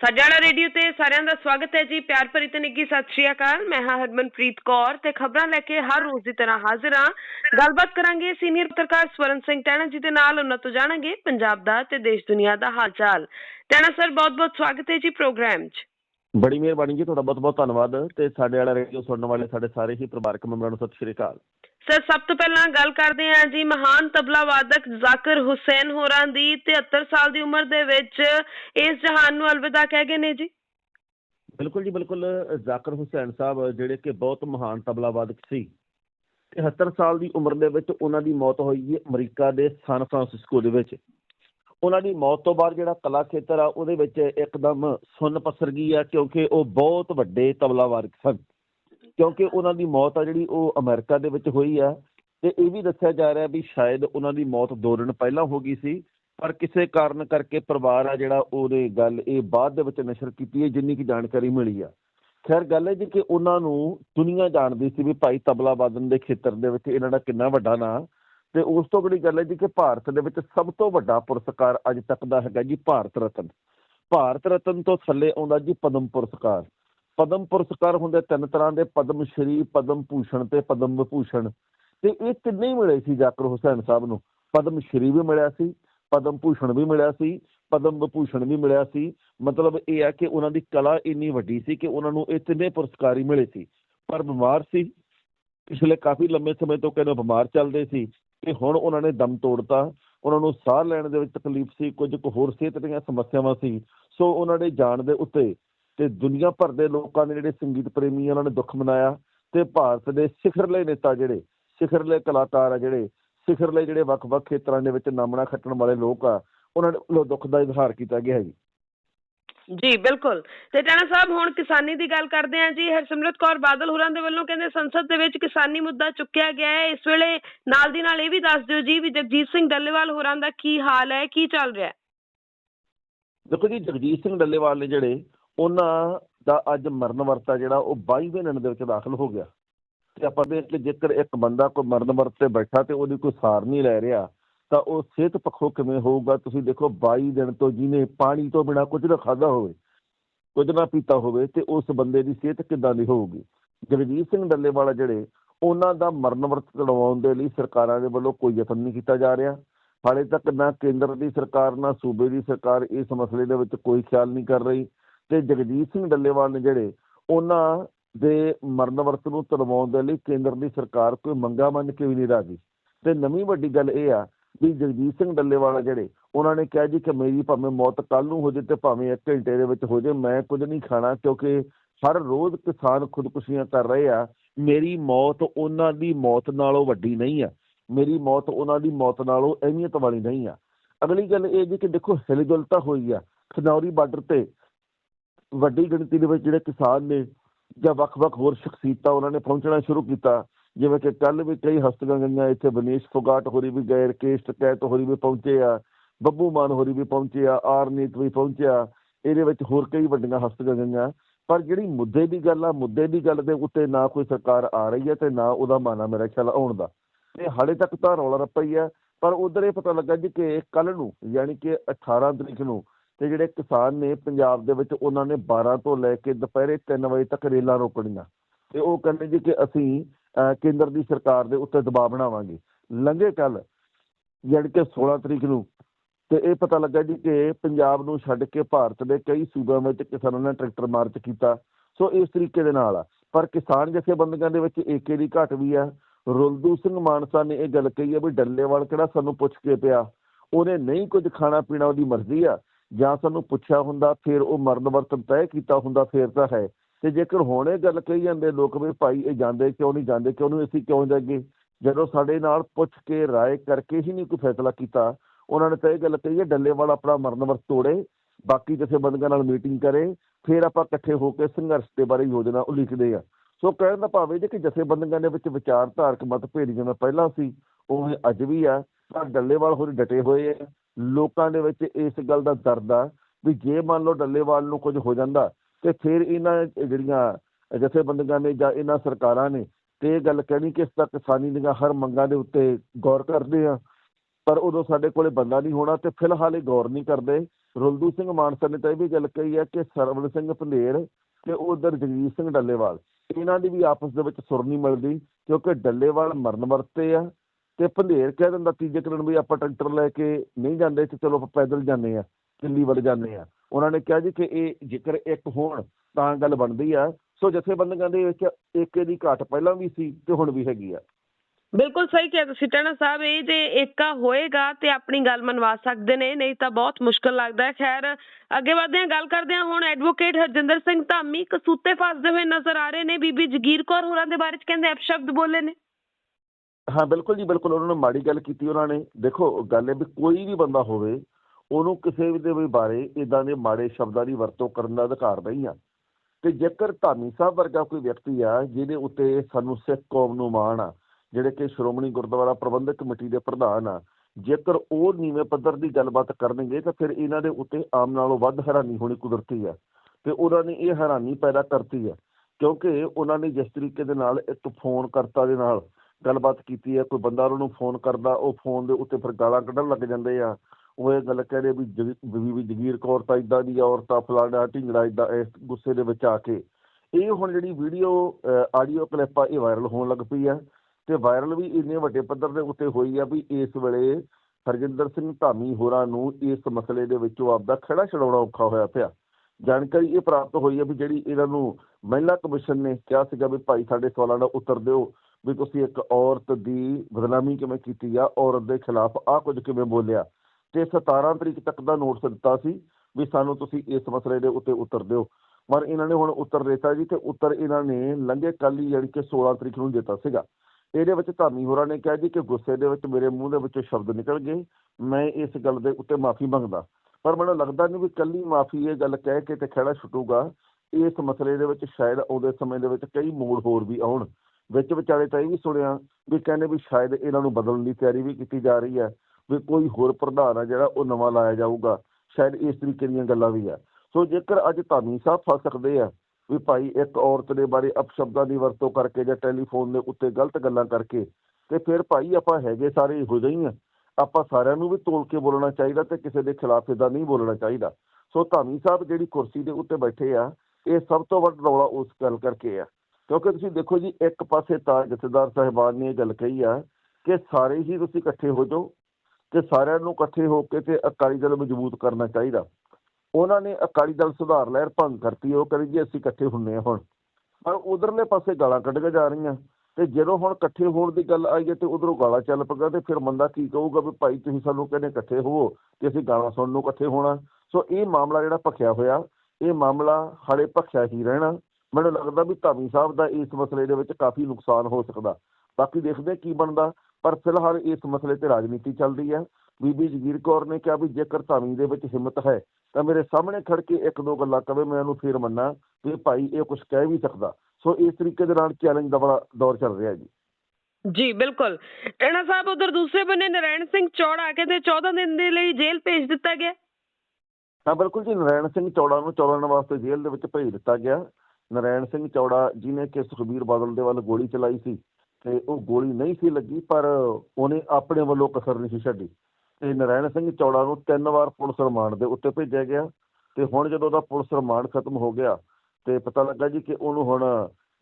ਸੱਜਾਣਾ radio ਤੇ ਸਾਰਿਆਂ ਦਾ ਸਵਾਗਤ ਹੈ ਜੀ। ਪਿਆਰ ਭਰੀ ਤੇ ਨਿੱਘੀ ਸਤਿ ਸ਼੍ਰੀ ਅਕਾਲ। ਮੈਂ ਹਾਂ ਹਰਮਨਪ੍ਰੀਤ ਕੌਰ ਤੇ ਖਬਰਾਂ ਲੈ ਕੇ ਹਰ ਰੋਜ਼ ਦੀ ਤਰ੍ਹਾਂ ਹਾਜ਼ਰ ਹਾਂ। ਗੱਲਬਾਤ ਕਰਾਂਗੇ ਸੀਨੀਅਰ ਪੱਤਰਕਾਰ ਸਵਰਨ ਸਿੰਘ ਟੈਣਾ ਜੀ ਦੇ ਨਾਲ। ਉਹਨਾਂ ਤੋਂ ਜਾਣਾਂਗੇ ਪੰਜਾਬ ਦਾ ਤੇ ਦੇਸ਼ ਦੁਨੀਆ ਦਾ ਹਾਲ ਚਾਲ ਟੈਣਾ ਸਰ, ਬਹੁਤ-ਬਹੁਤ ਸਵਾਗਤ ਹੈ ਜੀ ਪ੍ਰੋਗਰਾਮ 'ਚ। ਬੜੀ ਮਿਹਰਬਾਨੀ ਜੀ, ਤੁਹਾਡਾ ਬਹੁਤ ਬਹੁਤ ਧੰਨਵਾਦ ਤੇ ਸਾਡੇ ਵਾਲਾ ਰੇਡੀਓ ਸੁਣਨ ਵਾਲੇ ਸਾਡੇ ਸਾਰੇ ਹੀ ਪਰਿਵਾਰਕ ਮੈਂਬਰਾਂ ਨੂੰ ਸਤਿ ਸ਼੍ਰੀ ਅਕਾਲ। ਸਰ, ਸਭ ਤੋਂ ਪਹਿਲਾਂ ਗੱਲ ਕਰਦੇ ਹਾਂ ਜੀ ਮਹਾਨ ਤਬਲਾ ਵਾਦਕ ਜ਼ਾਕਿਰ ਹੁਸੈਨ ਹੋਰਾਂ ਦੀ 73 ਸਾਲ ਦੀ ਉਮਰ ਦੇ ਵਿੱਚ ਇਸ ਜਹਾਨ ਨੂੰ ਅਲਵਿਦਾ ਕਹਿ ਗਏ ਨੇ ਜੀ। ਬਿਲਕੁਲ ਜੀ, ਬਿਲਕੁਲ। ਜ਼ਾਕਰ ਹੁਸੈਨ ਸਾਹਿਬ ਜਿਹੜੇ ਕਿ ਬਹੁਤ ਮਹਾਨ ਤਬਲਾ ਵਾਦਕ ਸੀ 73 ਸਾਲ ਦੀ ਉਮਰ ਦੇ ਵਿੱਚ ਉਹਨਾਂ ਦੀ ਮੌਤ ਹੋਈ ਹੈ ਅਮਰੀਕਾ ਦੇ ਸਾਨ ਫਰਾਂਸਿਸਕੋ ਦੇ ਵਿੱਚ। ਉਹਨਾਂ ਦੀ ਮੌਤ ਤੋਂ ਬਾਅਦ ਜਿਹੜਾ ਕਲਾ ਖੇਤਰ ਆ, ਉਹਦੇ ਵਿੱਚ ਇੱਕਦਮ ਸੁੰਨ ਪਸਰ ਗਈ ਆ, ਕਿਉਂਕਿ ਉਹ ਬਹੁਤ ਵੱਡੇ ਤਬਲਾ ਵਾਦਕ ਸਨ। ਕਿਉਂਕਿ ਉਹਨਾਂ ਦੀ ਮੌਤ ਆ ਜਿਹੜੀ ਉਹ ਅਮਰੀਕਾ ਦੇ ਵਿੱਚ ਹੋਈ ਆ ਤੇ ਇਹ ਵੀ ਦੱਸਿਆ ਜਾ ਰਿਹਾ ਵੀ ਸ਼ਾਇਦ ਉਹਨਾਂ ਦੀ ਮੌਤ ਦੋ ਦਿਨ ਪਹਿਲਾਂ ਹੋ ਗਈ ਸੀ, ਪਰ ਕਿਸੇ ਕਾਰਨ ਕਰਕੇ ਪਰਿਵਾਰ ਆ ਜਿਹੜਾ ਉਹਦੇ ਗੱਲ ਇਹ ਬਾਅਦ ਦੇ ਵਿੱਚ ਨਸ਼ਰ ਕੀਤੀ ਹੈ, ਜਿੰਨੀ ਕੀ ਜਾਣਕਾਰੀ ਮਿਲੀ ਆ। ਖੈਰ ਗੱਲ ਹੈ ਜੀ ਕਿ ਉਹਨਾਂ ਨੂੰ ਦੁਨੀਆ ਜਾਣਦੀ ਸੀ ਵੀ ਭਾਈ ਤਬਲਾ ਵਾਦਨ ਦੇ ਖੇਤਰ ਦੇ ਵਿੱਚ ਇਹਨਾਂ ਦਾ ਕਿੰਨਾ ਵੱਡਾ ਨਾਂ ਤੇ ਉਸ ਤੋਂ ਬੜੀ ਗੱਲ ਹੈ ਜੀ ਕਿ ਭਾਰਤ ਦੇ ਵਿੱਚ ਸਭ ਤੋਂ ਵੱਡਾ ਪੁਰਸਕਾਰ ਅੱਜ ਤੱਕ ਦਾ ਹੈਗਾ ਜੀ ਭਾਰਤ ਰਤਨ। ਭਾਰਤ ਰਤਨ ਤੋਂ ਥੱਲੇ ਆਉਂਦਾ ਜੀ ਪਦਮ ਪੁਰਸਕਾਰ। ਪਦਮ ਪੁਰਸਕਾਰ ਹੁੰਦੇ ਤਿੰਨ ਤਰ੍ਹਾਂ ਦੇ, ਪਦਮ ਸ਼੍ਰੀ, ਪਦਮ ਭੂਸ਼ਣ ਤੇ ਪਦਮ ਵਿਭੂਸ਼ਣ। ਤੇ ਇਹ ਤਿੰਨੇ ਹੀ ਮਿਲੇ ਸੀ ਜ਼ਾਕਰ ਹੁਸੈਨ ਸਾਹਿਬ ਨੂੰ? ਪਦਮ ਸ਼੍ਰੀ ਵੀ ਮਿਲਿਆ ਸੀ, ਪਦਮ ਭੂਸ਼ਣ ਵੀ ਮਿਲਿਆ ਸੀ, ਪਦਮ ਵਿਭੂਸ਼ਣ ਵੀ ਮਿਲਿਆ ਸੀ। ਮਤਲਬ ਇਹ ਹੈ ਕਿ ਉਹਨਾਂ ਦੀ ਕਲਾ ਇੰਨੀ ਵੱਡੀ ਸੀ ਕਿ ਉਹਨਾਂ ਨੂੰ ਇਹ ਤਿੰਨੇ ਪੁਰਸਕਾਰ ਹੀ ਮਿਲੇ ਸੀ। ਪਰ ਬਿਮਾਰ ਸੀ। ਪਿਛਲੇ ਕਾਫੀ ਲੰਮੇ ਸਮੇਂ ਤੋਂ ਕਹਿੰਦੇ ਬਿਮਾਰ ਚੱਲਦੇ ਸੀ। ਤੇ ਹੁਣ ਉਹਨਾਂ ਨੇ ਦਮ ਤੋੜਤਾ। ਉਹਨਾਂ ਨੂੰ ਸਾਹ ਲੈਣ ਦੇ ਵਿੱਚ ਤਕਲੀਫ ਸੀ, ਕੁਝ ਕੁ ਹੋਰ ਸਿਹਤ ਦੀਆਂ ਸਮੱਸਿਆਵਾਂ ਸੀ। ਸੋ ਉਹਨਾਂ ਨੇ ਜਾਣ ਦੇ ਉੱਤੇ ਤੇ ਦੁਨੀਆ ਭਰ ਦੇ ਲੋਕਾਂ ਨੇ ਜਿਹੜੇ ਸੰਗੀਤ ਪ੍ਰੇਮੀ ਆ, ਉਹਨਾਂ ਨੇ ਦੁੱਖ ਮਨਾਇਆ ਤੇ ਭਾਰਤ ਦੇ ਸਿਖਰਲੇ ਨੇਤਾ ਜਿਹੜੇ ਸਿਖਰਲੇ ਕਲਾਕਾਰ ਆ ਜਿਹੜੇ ਸਿਖਰਲੇ ਜਿਹੜੇ ਵੱਖ-ਵੱਖ ਖੇਤਰਾਂ ਦੇ ਵਿੱਚ ਨਾਮਣਾ ਖੱਟਣ ਵਾਲੇ ਲੋਕ ਆ ਉਹਨਾਂ ਨੇ ਵੱਲੋਂ ਦੁੱਖ ਦਾ ਇਜ਼ਹਾਰ ਕੀਤਾ ਗਿਆ ਹੈ ਜੀ। ਜੀ ਬਿਲਕੁਲ। ਤੇ ਟਾਣਾ ਸਾਹਿਬ ਹੁਣ ਕਿਸਾਨੀ ਦੀ ਗੱਲ ਕਰਦੇ ਹਾਂ ਜੀ ਹਰਸਿਮਰਤ ਕੌਰ ਬਾਦਲ ਹੋਰਾਂ ਦੇ ਵੱਲੋਂ ਕਹਿੰਦੇ ਸੰਸਦ ਦੇ ਵਿੱਚ ਕਿਸਾਨੀ ਮੁੱਦਾ ਚੁੱਕਿਆ ਗਿਆ ਹੈ। ਇਸ ਵੇਲੇ ਨਾਲ ਦੀ ਨਾਲ ਇਹ ਵੀ ਦੱਸ ਦਿਓ ਜੀ ਵੀ ਜਗਜੀਤ ਸਿੰਘ ਡੱਲੇਵਾਲ ਹੋਰਾਂ ਦਾ ਕੀ ਹਾਲ ਹੈ ਕੀ ਚੱਲ ਰਿਹਾ ਹੈ? ਦੇਖੋ ਜੀ ਜਗਜੀਤ ਸਿੰਘ ਡੱਲੇਵਾਲ ਨੇ ਜਿਹੜੇ ਉਹਨਾਂ ਦਾ ਅੱਜ ਮਰਨ ਵਰਤਾ ਜਿਹੜਾ ਉਹ 22ਵੇਂ ਦਿਨ ਦੇ ਵਿੱਚ ਦਾਖਲ ਹੋ ਗਿਆ। ਤੇ ਆਪਾਂ ਦੇਖ ਕੇ ਜੇਕਰ ਇੱਕ ਬੰਦਾ ਕੋਈ ਮਰਨ ਵਰਤ ਤੇ ਬੈਠਾ ਤੇ ਉਹਦੀ ਕੋਈ ਸਾਰ ਨਹੀਂ ਲੈ ਰਿਹਾ, ਤਾਂ ਉਹ ਸਿਹਤ ਪੱਖੋਂ ਕਿਵੇਂ ਹੋਊਗਾ? ਤੁਸੀਂ ਦੇਖੋ 22 ਦਿਨ ਤੋਂ ਜਿਹਨੇ ਪਾਣੀ ਤੋਂ ਬਿਨਾ ਕੁਝ ਨਾ ਖਾਦਾ ਹੋਵੇ, ਕੁਝ ਨਾ ਪੀਤਾ ਹੋਵੇ, ਤੇ ਉਸ ਬੰਦੇ ਦੀ ਸਿਹਤ ਕਿੱਦਾਂ ਦੀ ਹੋਊਗੀ? ਜਗਜੀਤ ਸਿੰਘ ਡੱਲੇਵਾਲਾ ਜਿਹੜੇ, ਉਹਨਾਂ ਦਾ ਮਰਨ ਵਰਤ ਕਢਵਾਉਣ ਦੇ ਲਈ ਸਰਕਾਰਾਂ ਦੇ ਵੱਲੋਂ ਕੋਈ ਯਤਨ ਨਹੀਂ ਕੀਤਾ ਜਾ ਰਿਹਾ। ਹਾਲੇ ਤੱਕ ਨਾ ਕੇਂਦਰ ਦੀ ਸਰਕਾਰ, ਨਾ ਸੂਬੇ ਦੀ ਸਰਕਾਰ ਇਸ ਮਸਲੇ ਦੇ ਵਿੱਚ ਕੋਈ ਖਿਆਲ ਨਹੀਂ ਕਰ ਰਹੀ। ਤੇ ਜਗਜੀਤ ਸਿੰਘ ਡੱਲੇਵਾਲ ਨੇ ਜਿਹੜੇ ਉਹਨਾਂ ਦੇ ਮਰਨ ਵਰਤ ਨੂੰ ਤੁੜਵਾਉਣ ਦੇ ਲਈ ਕੇਂਦਰ ਦੀ ਸਰਕਾਰ ਕੋਈ ਮੰਗਾ ਮੰਨ ਕੇ ਵੀ ਨਹੀਂ ਰਾਜੀ। ਤੇ ਨਵੀਂ ਵੱਡੀ ਗੱਲ ਇਹ ਆ ਵੀ ਜਗਜੀਤ ਸਿੰਘ ਡੱਲੇਵਾਲ ਜਿਹੜੇ, ਉਹਨਾਂ ਨੇ ਕਿਹਾ ਜੀ ਕਿ ਮੇਰੀ ਭਾਵੇਂ ਮੌਤ ਕੱਲ ਨੂੰ ਹੋ ਜੇ ਤੇ ਭਾਵੇਂ 1 ਘੰਟੇ ਦੇ ਵਿੱਚ ਹੋ ਜੇ ਮੈਂ ਕੁਝ ਨਹੀਂ ਖਾਣਾ ਕਿਉਂਕਿ ਹਰ ਰੋਜ਼ ਕਿਸਾਨ ਖੁਦਕੁਸ਼ੀਆਂ ਕਰ ਰਹੇ ਆ। ਮੇਰੀ ਮੌਤ ਉਹਨਾਂ ਦੀ ਮੌਤ ਨਾਲੋਂ ਵੱਡੀ ਨਹੀਂ ਆ। ਮੇਰੀ ਮੌਤ ਉਹਨਾਂ ਦੀ ਮੌਤ ਨਾਲੋਂ ਅਹਿਮੀਅਤ ਵਾਲੀ ਨਹੀਂ ਆ। ਅਗਲੀ ਗੱਲ ਇਹ ਜੀ ਕਿ ਦੇਖੋ ਹਿਲਜੁਲ ਤਾਂ ਹੋਈ ਆ। ਖਨੌਰੀ ਬਾਰਡਰ ਤੇ ਵੱਡੀ ਗਿਣਤੀ ਦੇ ਵਿੱਚ ਜਿਹੜੇ ਕਿਸਾਨ ਨੇ ਜਾਂ ਵੱਖ-ਵੱਖ ਹੋਰ ਸ਼ਖਸੀਅਤਾਂ ਉਹਨਾਂ ਨੇ ਪਹੁੰਚਣਾ ਸ਼ੁਰੂ ਕੀਤਾ। ਜਿਵੇਂ ਕਿ ਕੱਲ ਵੀ ਕਈ ਹਸਤੀਆਂ ਗਈਆਂ, ਇੱਥੇ ਬਨੀਸ਼ ਫੋਗਾਟ ਹੋਰੀ ਵੀ ਗਏ, ਰਕੇਸ਼ ਟਕੈਤ ਹੋਰੀ ਵੀ ਪਹੁੰਚੇ ਆ, ਬੱਬੂ ਮਾਨ ਹੋਰੀ ਵੀ ਪਹੁੰਚੇ ਆ, ਆਰਨੀਤ ਵੀ ਪਹੁੰਚਿਆ। ਇਹਦੇ ਵਿੱਚ ਹੋਰ ਕਈ ਵੱਡੀਆਂ ਹਸਤੀਆਂ ਗਈਆਂ। ਪਰ ਜਿਹੜੀ ਮੁੱਦੇ ਦੀ ਗੱਲ ਆ, ਮੁੱਦੇ ਦੀ ਗੱਲ ਦੇ ਉੱਤੇ ਨਾ ਕੋਈ ਸਰਕਾਰ ਆ ਰਹੀ ਹੈ ਤੇ ਨਾ ਉਹਦਾ ਮਾਨਾ ਮੇਰਾ ਖਿਆਲ ਆਉਣ ਦਾ। ਇਹ ਹਾਲੇ ਤੱਕ ਤਾਂ ਰੌਲਾ ਰੱਪਾ ਹੀ ਆ, ਪਰ ਉਧਰ ਇਹ ਪਤਾ ਲੱਗਾ ਜੀ ਕਿ ਕੱਲ ਨੂੰ, ਯਾਨੀ ਕਿ 18 ਤਰੀਕ ਨੂੰ ਤੇ ਜਿਹੜੇ ਕਿਸਾਨ ਨੇ ਪੰਜਾਬ ਦੇ ਵਿੱਚ ਉਹਨਾਂ ਨੇ 12 ਤੋਂ ਲੈ ਕੇ ਦੁਪਹਿਰੇ 3 ਵਜੇ ਤੱਕ ਰੇਲਾਂ ਰੋਕਣੀਆਂ। ਤੇ ਉਹ ਕਹਿੰਦੇ ਜੀ ਕਿ ਅਸੀਂ ਅਹ, ਕੇਂਦਰ ਦੀ ਸਰਕਾਰ ਦੇ ਉੱਤੇ ਦਬਾਅ ਬਣਾਵਾਂਗੇ। ਲੰਘੇ ਕੱਲ ਯਾਨੀ ਕਿ 16 ਤਰੀਕ ਨੂੰ। ਤੇ ਇਹ ਪਤਾ ਲੱਗਾ ਜੀ ਕਿ ਪੰਜਾਬ ਨੂੰ ਛੱਡ ਕੇ ਭਾਰਤ ਦੇ ਕਈ ਸੂਬਿਆਂ ਵਿੱਚ ਕਿਸਾਨਾਂ ਨੇ ਟਰੈਕਟਰ ਮਾਰਚ ਕੀਤਾ। ਸੋ ਇਸ ਤਰੀਕੇ ਦੇ ਨਾਲ ਆ ਪਰ ਕਿਸਾਨ ਜਥੇਬੰਦੀਆਂ ਦੇ ਵਿੱਚ ਏਕੇ ਦੀ ਘਾਟ ਵੀ ਆ। ਰੁਲਦੂ ਸਿੰਘ ਮਾਨਸਾ ਨੇ ਇਹ ਗੱਲ ਕਹੀ ਆ ਵੀ ਡੱਲੇਵਾਲ ਕਿਹੜਾ ਸਾਨੂੰ ਪੁੱਛ ਕੇ ਪਿਆ। ਉਹਨੇ ਨਹੀਂ ਕੁਝ ਖਾਣਾ ਪੀਣਾ ਉਹਦੀ ਮਰਜ਼ੀ ਆ। ਜਾਂ ਸਾਨੂੰ ਪੁੱਛਿਆ ਹੁੰਦਾ, ਫਿਰ ਉਹ ਮਰਨ ਵਰਤਨ ਤੈਅ ਕੀਤਾ ਹੁੰਦਾ, ਫਿਰ ਤਾਂ ਹੈ। ਤੇ ਜੇਕਰ ਹੁਣ ਇਹ ਗੱਲ ਕਹੀ ਜਾਂਦੇ ਲੋਕ ਵੀ ਭਾਈ ਇਹ ਜਾਂਦੇ ਕਿਉਂ ਨਹੀਂ, ਜਾਂਦੇ ਕਿਉਂ ਨਹੀਂ, ਅਸੀਂ ਕਿਉਂ ਜਾਗੇ ਜਦੋਂ ਸਾਡੇ ਨਾਲ ਪੁੱਛ ਕੇ, ਰਾਏ ਕਰਕੇ ਹੀ ਨਹੀਂ ਕੋਈ ਫੈਸਲਾ ਕੀਤਾ, ਉਹਨਾਂ ਨੇ ਤਾਂ ਇਹ ਗੱਲ ਕਹੀ ਹੈ ਡੱਲੇਵਾਲ ਆਪਣਾ ਮਰਨ ਵਰਤ ਤੋੜੇ, ਬਾਕੀ ਜਥੇਬੰਦੀਆਂ ਨਾਲ ਮੀਟਿੰਗ ਕਰੇ, ਫਿਰ ਆਪਾਂ ਇਕੱਠੇ ਹੋ ਕੇ ਸੰਘਰਸ਼ ਦੇ ਬਾਰੇ ਯੋਜਨਾ ਉਲੀਕਦੇ ਆ ਸੋ ਕਹਿਣ ਦਾ ਭਾਵ ਇਹ ਜੇ ਕਿ ਜਥੇਬੰਦੀਆਂ ਦੇ ਵਿੱਚ ਵਿਚਾਰਧਾਰਕ ਮਤਭੇਦ ਜਿਵੇਂ ਪਹਿਲਾਂ ਸੀ, ਉਹ ਅੱਜ ਵੀ ਆ ਪਰ ਡੱਲੇਵਾਲ ਹੋਰ ਡਟੇ ਹੋਏ ਆ। ਲੋਕਾਂ ਦੇ ਵਿੱਚ ਇਸ ਗੱਲ ਦਾ ਦਰਦ ਆ ਵੀ ਜੇ ਮੰਨ ਲਓ ਡੱਲੇਵਾਲ ਨੂੰ ਕੁਝ ਹੋ ਜਾਂਦਾ, ਤੇ ਫਿਰ ਇਹਨਾਂ ਜਿਹੜੀਆਂ ਜਥੇਬੰਦੀਆਂ ਨੇ ਜਾਂ ਇਹਨਾਂ ਸਰਕਾਰਾਂ ਨੇ ਤੇ ਇਹ ਗੱਲ ਕਹਿਣੀ ਕਿ ਇਸ ਤੱਕ ਕਿਸਾਨੀ ਦੀਆਂ ਹਰ ਮੰਗਾਂ ਦੇ ਉੱਤੇ ਗੌਰ ਕਰਦੇ ਆ। ਪਰ ਉਦੋਂ ਸਾਡੇ ਕੋਲੇ ਬੰਦਾ ਨਹੀਂ ਹੋਣਾ ਤੇ ਫਿਲਹਾਲ ਇਹ ਗੌਰ ਨਹੀਂ ਕਰਦੇ। ਰੁਲਦੂ ਸਿੰਘ ਮਾਨਸਾ ਨੇ ਤਾਂ ਇਹ ਵੀ ਗੱਲ ਕਹੀ ਹੈ ਕਿ ਸਰਵਣ ਸਿੰਘ ਪੰਧੇਰ ਤੇ ਉਧਰ ਜਗਜੀਤ ਸਿੰਘ ਡੱਲੇਵਾਲ, ਇਹਨਾਂ ਦੀ ਵੀ ਆਪਸ ਦੇ ਵਿੱਚ ਸੁਰ ਨਹੀਂ ਮਿਲਦੀ ਕਿਉਂਕਿ ਡੱਲੇਵਾਲ ਮਰਨ ਵਰਤੇ ਆ। ਤੇ ਪੰਧੇਰ ਕਹਿ ਦਿੰਦਾ, ਤੀਜੇ ਕਰਨ ਵੀ ਆਪਾਂ ਟਰੈਕਟਰ ਲੈ ਕੇ ਨਹੀਂ ਜਾਂਦੇ ਤੇ ਚਲੋ ਆਪਾਂ ਪੈਦਲ ਜਾਂਦੇ ਆ ਦਿੱਲੀ ਵੱਲ ਜਾਂਦੇ ਆ ਉਹਨਾਂ ਨੇ ਕਿਹਾ ਜੀ ਕਿ ਇਹ ਜ਼ਿਕਰ ਇੱਕ ਹੋਣ ਤਾਂ ਗੱਲ ਬਣਦੀ ਆ। ਸੋ ਜਥੇਬੰਦੀਆਂ ਦੇ ਵਿੱਚ ਏਕੇ ਦੀ ਘਾਟ ਪਹਿਲਾਂ ਵੀ ਸੀ ਤੇ ਹੁਣ ਵੀ ਹੈਗੀ ਆ। ਬਿਲਕੁਲ ਸਹੀ ਕਿਹਾ ਤੁਸੀਂ ਟਣਾ ਸਾਹਿਬ, ਇਹ ਜੇ ਏਕਾ ਹੋਏਗਾ ਤੇ ਆਪਣੀ ਗੱਲ ਮਨਵਾ ਸਕਦੇ ਨੇ, ਨਹੀਂ ਤਾਂ ਬਹੁਤ ਮੁਸ਼ਕਲ ਲੱਗਦਾ ਹੈ। ਖੈਰ, ਅੱਗੇ ਵਧਦੇ ਹਾਂ ਗੱਲ ਕਰਦੇ ਹਾਂ ਹੁਣ ਐਡਵੋਕੇਟ ਹਰਜਿੰਦਰ ਸਿੰਘ ਧਾਮੀ ਕਸੂਤੇ ਫਸਦੇ ਹੋਏ ਨਜ਼ਰ ਆ ਰਹੇ ਨੇ। ਬੀਬੀ ਜਗੀਰ ਕੌਰ ਹੋਰਾਂ ਦੇ ਬਾਰੇ ਚ ਕਹਿੰਦੇ ਅਪਸ਼ਬਦ ਬੋਲੇ ਨੇ। ਹਾਂ, ਬਿਲਕੁਲ ਜੀ, ਬਿਲਕੁਲ। ਉਹਨਾਂ ਨੇ ਮਾੜੀ ਗੱਲ ਕੀਤੀ ਉਹਨਾਂ ਨੇ। ਦੇਖੋ, ਗੱਲ ਇਹ ਵੀ ਕੋਈ ਵੀ ਬੰਦਾ ਹੋਵੇ, ਉਹਨੂੰ ਕਿਸੇ ਵੀ ਦੇ ਵੀ ਬਾਰੇ ਇਦਾਂ ਦੇ ਮਾੜੇ ਸ਼ਬਦਾਂ ਦੀ ਵਰਤੋਂ ਕਰਨ ਦਾ ਅਧਿਕਾਰ ਨਹੀਂ ਆ। ਤੇ ਜੇਕਰ ਧਾਮੀ ਸਾਹਿਬ ਵਰਗਾ ਕੋਈ ਵਿਅਕਤੀ ਆ, ਜਿਹਦੇ ਉੱਤੇ ਸਾਨੂੰ ਸਿੱਖ ਕੌਮ ਨੂੰ ਮਾਣ ਆ, ਜਿਹੜੇ ਕਿ ਸ਼੍ਰੋਮਣੀ ਗੁਰਦੁਆਰਾ ਪ੍ਰਬੰਧਕ ਕਮੇਟੀ ਦੇ ਪ੍ਰਧਾਨ ਆ, ਜੇਕਰ ਉਹ ਨੀਵੇਂ ਪੱਧਰ ਦੀ ਗੱਲਬਾਤ ਕਰਨਗੇ, ਤਾਂ ਫਿਰ ਇਹਨਾਂ ਦੇ ਉੱਤੇ ਆਮ ਨਾਲੋਂ ਵੱਧ ਹੈਰਾਨੀ ਹੋਣੀ ਕੁਦਰਤੀ ਆ। ਤੇ ਉਹਨਾਂ ਨੇ ਇਹ ਹੈਰਾਨੀ ਪੈਦਾ ਕਰਤੀ ਆ, ਕਿਉਂਕਿ ਉਹਨਾਂ ਨੇ ਜਿਸ ਤਰੀਕੇ ਦੇ ਨਾਲ ਇੱਕ ਫੋਨ ਕਰਤਾ ਦੇ ਨਾਲ ਗੱਲਬਾਤ ਕੀਤੀ ਹੈ, ਕੋਈ ਬੰਦਾ ਉਹਨਾਂ ਨੂੰ ਫੋਨ ਕਰਦਾ, ਉਹ ਫੋਨ ਦੇ ਉੱਤੇ ਫਿਰ ਗਾਲਾਂ ਕੱਢਣ ਲੱਗ ਜਾਂਦੇ ਆ। ਉਹ ਇਹ ਗੱਲ ਕਹਿੰਦੇ ਵੀ ਬੀਬੀ ਜਗੀਰ ਕੌਰ ਤਾਂ ਇਦਾਂ ਦੀ ਔਰਤ ਆ ਫਲਾਣਾ, ਢਿੰਗੜਾ ਇਦਾਂ ਇਸ ਗੁੱਸੇ ਦੇ ਵਿੱਚ ਆ ਕੇ। ਇਹ ਹੁਣ ਜਿਹੜੀ ਵੀਡੀਓ ਆਡੀਓ ਕਲਿੱਪ ਆ, ਇਹ ਵਾਇਰਲ ਹੋਣ ਲੱਗ ਪਈ ਆ। ਤੇ ਵਾਇਰਲ ਵੀ ਇੰਨੇ ਵੱਡੇ ਪੱਧਰ ਦੇ ਉੱਤੇ ਹੋਈ ਆ ਵੀ ਇਸ ਵੇਲੇ ਹਰਜਿੰਦਰ ਸਿੰਘ ਧਾਮੀ ਹੋਰਾਂ ਨੂੰ ਇਸ ਮਸਲੇ ਦੇ ਵਿੱਚੋਂ ਆਪਦਾ ਖੜਾ ਛਡਾਉਣਾ ਔਖਾ ਹੋਇਆ ਪਿਆ। ਜਾਣਕਾਰੀ ਇਹ ਪ੍ਰਾਪਤ ਹੋਈ ਹੈ ਵੀ ਜਿਹੜੀ ਇਹਨਾਂ ਨੂੰ ਮਹਿਲਾ ਕਮਿਸ਼ਨ ਨੇ ਕਿਹਾ ਸੀਗਾ ਵੀ ਭਾਈ ਸਾਡੇ ਸਵਾਲਾਂ ਦਾ ਉੱਤਰ ਦਿਓ ਵੀ ਤੁਸੀਂ ਇੱਕ ਔਰਤ ਦੀ ਬਦਨਾਮੀ ਕਿਵੇਂ ਕੀਤੀ ਆ, ਔਰਤ ਦੇ ਖਿਲਾਫ ਆ ਕੁਝ ਕਿਵੇਂ ਬੋਲਿਆ? ਤੇ 17 ਤਰੀਕ ਤੱਕ ਦਾ ਨੋਟਿਸ ਦਿੱਤਾ ਸੀ ਵੀ ਸਾਨੂੰ ਤੁਸੀਂ ਇਸ ਮਸਲੇ ਦੇ ਉੱਤੇ ਉੱਤਰ ਦਿਓ। ਪਰ ਇਹਨਾਂ ਨੇ ਹੁਣ ਉੱਤਰ ਦਿੱਤਾ ਜੀ ਤੇ ਉੱਤਰ ਇਹਨਾਂ ਨੇ ਲੰਘੇ ਕੱਲ ਹੀ ਯਾਨੀ ਕਿ 16 ਤਰੀਕ ਨੂੰ ਦਿੱਤਾ ਸੀਗਾ। ਇਹਦੇ ਵਿੱਚ ਧਾਮੀ ਹੋਰਾਂ ਨੇ ਕਿਹਾ ਜੀ ਕਿ ਗੁੱਸੇ ਦੇ ਵਿੱਚ ਮੇਰੇ ਮੂੰਹ ਦੇ ਵਿੱਚੋਂ ਸ਼ਬਦ ਨਿਕਲ ਗਏ, ਮੈਂ ਇਸ ਗੱਲ ਦੇ ਉੱਤੇ ਮਾਫੀ ਮੰਗਦਾ। ਪਰ ਮੈਨੂੰ ਲੱਗਦਾ ਨਹੀਂ ਵੀ ਕੱਲੀ ਮਾਫੀ ਇਹ ਗੱਲ ਕਹਿ ਕੇ ਤੇ ਖੜਾ ਛੁੱਟੂਗਾ, ਇਸ ਮਸਲੇ ਦੇ ਵਿੱਚ ਸ਼ਾਇਦ ਆਉਂਦੇ ਸਮੇਂ ਦੇ ਵਿੱਚ ਕਈ ਮੋੜ ਹੋਰ ਵੀ ਆਉਣ। ਵਿੱਚ ਵਿਚਾਲੇ ਤਾਂ ਇਹ ਵੀ ਸੁਣਿਆ ਵੀ ਕਹਿੰਦੇ ਵੀ ਸ਼ਾਇਦ ਇਹਨਾਂ ਨੂੰ ਬਦਲਣ ਦੀ ਤਿਆਰੀ ਵੀ ਕੀਤੀ ਜਾ ਰਹੀ ਹੈ, ਵੀ ਕੋਈ ਹੋਰ ਪ੍ਰਧਾਨ ਆ ਜਿਹੜਾ ਉਹ ਨਵਾਂ ਲਾਇਆ ਜਾਊਗਾ, ਸ਼ਾਇਦ ਇਸ ਤਰੀਕੇ ਦੀਆਂ ਗੱਲਾਂ ਵੀ ਆ। ਸੋ ਜੇਕਰ ਅੱਜ ਧਾਮੀ ਸਾਹਿਬ ਫਸ ਸਕਦੇ ਆ, ਵੀ ਭਾਈ ਇੱਕ ਔਰਤ ਦੇ ਬਾਰੇ ਅਪਸ਼ਬਦਾਂ ਦੀ ਵਰਤੋਂ ਕਰਕੇ ਜਾਂ ਟੈਲੀਫੋਨ ਦੇ ਉੱਤੇ ਗਲਤ ਗੱਲਾਂ ਕਰਕੇ, ਤੇ ਫਿਰ ਭਾਈ ਆਪਾਂ ਹੈਗੇ ਸਾਰੇ ਇਹੋ ਜਿਹੇ ਹੀ ਆ, ਆਪਾਂ ਸਾਰਿਆਂ ਨੂੰ ਵੀ ਤੋਲ ਕੇ ਬੋਲਣਾ ਚਾਹੀਦਾ ਤੇ ਕਿਸੇ ਦੇ ਖਿਲਾਫ ਇਦਾਂ ਨਹੀਂ ਬੋਲਣਾ ਚਾਹੀਦਾ। ਸੋ ਧਾਮੀ ਸਾਹਿਬ ਜਿਹੜੀ ਕੁਰਸੀ ਦੇ ਉੱਤੇ ਬੈਠੇ ਆ, ਇਹ ਸਭ ਤੋਂ ਵੱਡਾ ਰੌਲਾ ਉਸ ਗੱਲ ਕਰਕੇ ਆ। ਕਿਉਂਕਿ ਤੁਸੀਂ ਦੇਖੋ ਜੀ, ਇੱਕ ਪਾਸੇ ਤਾਂ ਜਥੇਦਾਰ ਸਾਹਿਬਾਨ ਨੇ ਇਹ ਗੱਲ ਕਹੀ ਆ ਕਿ ਸਾਰੇ ਹੀ ਤੁਸੀਂ ਇਕੱਠੇ ਹੋ ਜਾਓ ਤੇ ਸਾਰਿਆਂ ਨੂੰ ਇਕੱਠੇ ਹੋ ਕੇ ਤੇ ਅਕਾਲੀ ਦਲ ਮਜ਼ਬੂਤ ਕਰਨਾ ਚਾਹੀਦਾ। ਉਹਨਾਂ ਨੇ ਅਕਾਲੀ ਦਲ ਸੁਧਾਰ ਲਹਿਰ ਭੰਗ ਕਰਤੀ, ਉਹ ਕਹਿੰਦੇ ਜੀ ਅਸੀਂ ਇਕੱਠੇ ਹੁੰਨੇ ਆ ਹੁਣ। ਪਰ ਉਧਰਲੇ ਪਾਸੇ ਗਾਲਾਂ ਕੱਢ ਕੇ ਜਾ ਰਹੀਆਂ ਤੇ ਜਦੋਂ ਹੁਣ ਇਕੱਠੇ ਹੋਣ ਦੀ ਗੱਲ ਆਈ ਹੈ ਤੇ ਉਧਰੋਂ ਗਾਲਾਂ ਚੱਲ ਪਗਾ ਤੇ ਫਿਰ ਬੰਦਾ ਕੀ ਕਹੂਗਾ ਵੀ ਭਾਈ ਤੁਸੀਂ ਸਾਨੂੰ ਕਹਿੰਦੇ ਇਕੱਠੇ ਹੋਵੋ ਤੇ ਅਸੀਂ ਗਾਲਾਂ ਸੁਣਨ ਨੂੰ ਇਕੱਠੇ ਹੋਣਾ। ਸੋ ਇਹ ਮਾਮਲਾ ਜਿਹੜਾ ਭਖਿਆ ਹੋਇਆ, ਇਹ ਮਾਮਲਾ ਹਾਲੇ ਭਖਿਆ ਹੀ ਰਹਿਣਾ। ਮੈਨੂੰ ਲੱਗਦਾ ਵੀ ਧਾਮੀ ਸਾਹਿਬ ਦਾ ਇਸ ਮਸਲੇ ਦੇ ਵਿੱਚ ਕਾਫੀ ਨੁਕਸਾਨ ਹੋ ਸਕਦਾ। ਬਾਕੀ ਦੇਖਦੇ ਕੀ ਬਣਦਾ ਪਰ ਫਿਲਹਾਲ ਇਸ ਮਸਲੇ ਤੇ ਰਾਜਨੀਤੀ ਚੱਲਦੀ ਹੈ। ਬੀਬੀ ਜਗੀਰ ਕੌਰ ਨੇ ਕਿਹਾ ਵੀ ਜੇਕਰ ਧਾਮੀ ਦੇ ਵਿੱਚ ਹਿੰਮਤ ਹੈ ਤਾਂ ਮੇਰੇ ਸਾਹਮਣੇ ਖੜ ਕੇ ਇੱਕ ਦੋ ਗੱਲਾਂ ਕਵੇ ਮੈਂ ਉਹਨੂੰ ਫੇਰ ਮੰਨਾਂ ਵੀ ਭਾਈ ਇਹ ਕੁਝ ਕਹਿ ਵੀ ਸਕਦਾ। ਸੋ ਇਸ ਤਰੀਕੇ ਦੇ ਨਾਲ ਚੈਲੰਜ ਦਾ ਬੜਾ ਦੌਰ ਚੱਲ ਰਿਹਾ ਜੀ। ਜੀ ਬਿਲਕੁਲ। ਟਣਾ ਸਾਹਿਬ ਉਧਰ ਦੂਸਰੇ ਬੰਨੇ ਨਰੈਣ ਸਿੰਘ ਚੌੜਾ ਕਹਿੰਦੇ 14 ਦਿਨ ਦੇ ਲਈ ਜੇਲ੍ਹ ਭੇਜ ਦਿੱਤਾ ਗਿਆ। ਹਾਂ ਬਿਲਕੁਲ ਜੀ। ਨਰਾਇਣ ਸਿੰਘ ਚੌੜਾ ਨੂੰ ਚੌੜਨ ਵਾਸਤੇ ਜੇਲ੍ਹ ਦੇ ਵਿੱਚ ਭੇਜ ਦਿੱਤਾ ਗਿਆ। ਨਰਾਇਣ ਸਿੰਘ ਚੌੜਾ ਜਿਹਨੇ ਕਿ ਸੁਖਬੀਰ ਬਾਦਲ ਦੇ ਵੱਲ ਗੋਲੀ ਚਲਾਈ ਸੀ ਤੇ ਉਹ ਗੋਲੀ ਨਹੀਂ ਸੀ ਲੱਗੀ, ਪਰ ਉਹਨੇ ਆਪਣੇ ਵੱਲੋਂ ਕਸਰ ਨਹੀਂ ਸੀ ਛੱਡੀ। ਤੇ ਨਰਾਇਣ ਸਿੰਘ ਚੌੜਾ ਨੂੰ ਤਿੰਨ ਵਾਰ ਪੁਲਿਸ ਰਿਮਾਂਡ ਦੇ ਉੱਤੇ ਭੇਜਿਆ ਗਿਆ ਤੇ ਹੁਣ ਜਦੋਂ ਉਹਦਾ ਪੁਲਿਸ ਰਿਮਾਂਡ ਖਤਮ ਹੋ ਗਿਆ ਤੇ ਪਤਾ ਲੱਗਾ ਜੀ ਕਿ ਉਹਨੂੰ ਹੁਣ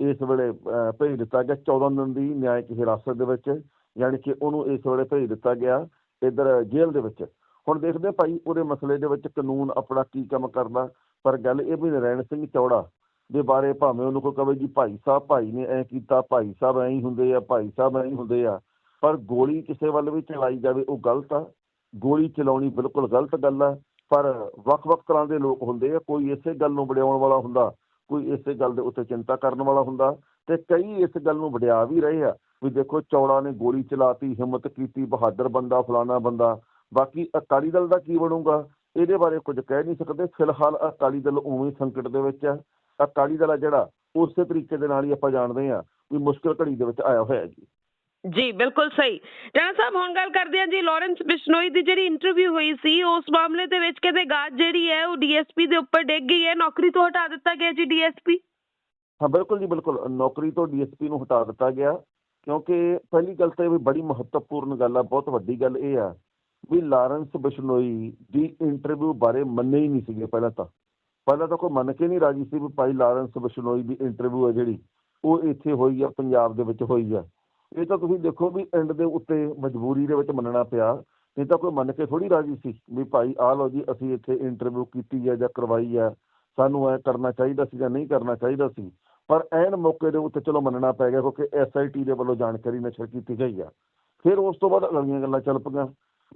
ਇਸ ਵੇਲੇ ਭੇਜ ਦਿੱਤਾ ਗਿਆ 14 ਦਿਨ ਦੀ ਨਿਆਇਕ ਹਿਰਾਸਤ ਦੇ ਵਿੱਚ, ਯਾਨੀ ਕਿ ਉਹਨੂੰ ਇਸ ਵੇਲੇ ਭੇਜ ਦਿੱਤਾ ਗਿਆ ਇਧਰ ਜੇਲ੍ਹ ਦੇ ਵਿੱਚ। ਹੁਣ ਦੇਖਦੇ ਭਾਈ ਉਹਦੇ ਮਸਲੇ ਦੇ ਵਿੱਚ ਕਾਨੂੰਨ ਆਪਣਾ ਕੀ ਕੰਮ ਕਰਦਾ, ਪਰ ਗੱਲ ਇਹ ਵੀ ਨਰਾਇਣ ਸਿੰਘ ਚੌੜਾ ਦੇ ਬਾਰੇ ਭਾਵੇਂ ਉਹਨੂੰ ਕੋਈ ਕਵੇ ਜੀ ਭਾਈ ਸਾਹਿਬ, ਭਾਈ ਨੇ ਐ ਕੀਤਾ, ਭਾਈ ਸਾਹਿਬ ਐਂ ਹੀ ਹੁੰਦੇ ਆ, ਭਾਈ ਸਾਹਿਬ ਐਂ ਹੀ ਹੁੰਦੇ ਆ। ਪਰ ਗੋਲੀ ਕਿਸੇ ਵੱਲ ਵੀ ਚਲਾਈ ਜਾਵੇ, ਉਹ ਗਲਤ ਆ। ਗੋਲੀ ਚਲਾਉਣੀ ਬਿਲਕੁਲ ਗਲਤ ਗੱਲ ਆ। ਪਰ ਵੱਖ-ਵੱਖ ਤਰ੍ਹਾਂ ਦੇ ਲੋਕ ਹੁੰਦੇ ਆ, ਕੋਈ ਇਸੇ ਗੱਲ ਨੂੰ ਵਡਿਆਉਣ ਵਾਲਾ ਹੁੰਦਾ, ਕੋਈ ਇਸੇ ਗੱਲ ਦੇ ਉੱਤੇ ਚਿੰਤਾ ਕਰਨ ਵਾਲਾ ਹੁੰਦਾ। ਤੇ ਕਈ ਇਸ ਗੱਲ ਨੂੰ ਵਡਿਆ ਵੀ ਰਹੇ ਆ ਵੀ ਦੇਖੋ ਚੌੜਾ ਨੇ ਗੋਲੀ ਚਲਾਤੀ, ਹਿੰਮਤ ਕੀਤੀ, ਬਹਾਦਰ ਬੰਦਾ, ਫਲਾਣਾ ਬੰਦਾ। ਬਾਕੀ ਅਕਾਲੀ ਦਲ ਦਾ ਕੀ ਬਣੂਗਾ? ਇਹਦੇ ਬਾਰੇ ਕੁਝ ਕਹਿ ਨਹੀਂ ਸਕਦੇ। ਫਿਲਹਾਲ ਅਕਾਲੀ ਦਲ ਉਵੇਂ ਸੰਕਟ ਦੇ ਵਿੱਚ ਆ। ਅਕਾਲੀ ਦਲ ਆ ਜਿਹੜਾ ਉਸੇ ਤਰੀਕੇ ਦੇ ਨਾਲ ਹੀ ਆਪਾਂ ਜਾਣਦੇ ਆ ਵੀ ਮੁਸ਼ਕਲ ਘੜੀ ਦੇ ਵਿੱਚ ਆਇਆ ਹੋਇਆ ਜੀ। ਜੀ ਬਿਲਕੁਲ ਸਹੀ। ਟਣਾ ਸਾਹਿਬ ਹੁਣ ਗੱਲ ਕਰਦੇ ਹਾਂ ਜੀ ਲਾਰੈਂਸ ਬਿਸ਼ਨੋਈ ਦੀ ਜਿਹੜੀ ਇੰਟਰਵਿਊ ਹੋਈ ਸੀ ਉਸ ਮਾਮਲੇ ਦੇ ਵਿੱਚ ਕਹਿੰਦੇ ਗਾਜ ਜਿਹੜੀ ਹੈ ਉਹ ਡੀਐਸਪੀ ਦੇ ਉੱਪਰ ਡਿੱਗ ਗਈ ਹੈ। ਨੌਕਰੀ ਤੋਂ ਹਟਾ ਦਿੱਤਾ ਗਿਆ ਜੀ ਡੀਐਸਪੀ? ਹਾਂ ਬਿਲਕੁਲ ਜੀ ਬਿਲਕੁਲ। ਨੌਕਰੀ ਤੋਂ ਡੀਐਸਪੀ ਨੂੰ ਹਟਾ ਦਿੱਤਾ ਗਿਆ ਕਿਉਂਕਿ ਪਹਿਲੀ ਗੱਲ ਤਾਂ ਇਹ ਬੜੀ ਮਹੱਤਵਪੂਰਨ ਗੱਲ ਆ ਬਹੁਤ ਵੱਡੀ ਗੱਲ ਇਹ ਆ ਵੀ ਲਾਰੈਂਸ ਬਿਸ਼ਨੋਈ ਦੀ ਇੰਟਰਵਿਊ ਬਾਰੇ ਮੰਨੇ ਹੀ ਨਹੀਂ ਸੀਗੇ ਪਹਿਲਾਂ ਤਾਂ। ਪਹਿਲਾਂ ਤਾਂ ਕੋਈ ਮੰਨ ਕੇ ਨਹੀਂ ਰਾਜੀ ਸੀ ਵੀ ਭਾਈ ਲਾਰੈਂਸ ਬਿਸ਼ਨੋਈ ਦੀ ਇੰਟਰਵਿਊ ਹੈ ਜਿਹੜੀ, ਉਹ ਇੱਥੇ ਹੋਈ ਆ, ਪੰਜਾਬ ਦੇ ਵਿੱਚ ਹੋਈ ਆ। ਇਹ ਤਾਂ ਤੁਸੀਂ ਦੇਖੋ ਵੀ ਐਂਡ ਦੇ ਉੱਤੇ ਮਜਬੂਰੀ ਦੇ ਵਿੱਚ ਮੰਨਣਾ ਪਿਆ। ਨਹੀਂ ਤਾਂ ਕੋਈ ਮੰਨ ਕੇ ਥੋੜੀ ਰਾਜੀ ਸੀ ਵੀ ਭਾਈ ਆ ਲਓ ਜੀ, ਅਸੀਂ ਇੱਥੇ ਇੰਟਰਵਿਊ ਕੀਤੀ ਹੈ ਜਾਂ ਕਰਵਾਈ ਹੈ ਸਾਨੂੰ ਐ ਕਰਨਾ ਚਾਹੀਦਾ ਸੀ ਜਾਂ ਨਹੀਂ ਕਰਨਾ ਚਾਹੀਦਾ ਸੀ। ਪਰ ਐਨ ਮੌਕੇ ਦੇ ਉੱਤੇ ਚਲੋ ਮੰਨਣਾ ਪੈ ਗਿਆ ਕਿਉਂਕਿ ਐਸਆਈਟੀ ਦੇ ਵੱਲੋਂ ਜਾਣਕਾਰੀ ਨਸ਼ਰ ਕੀਤੀ ਗਈ ਆ। ਫਿਰ ਉਸ ਤੋਂ ਬਾਅਦ ਅਗਲੀਆਂ ਗੱਲਾਂ ਚੱਲ ਪਈਆਂ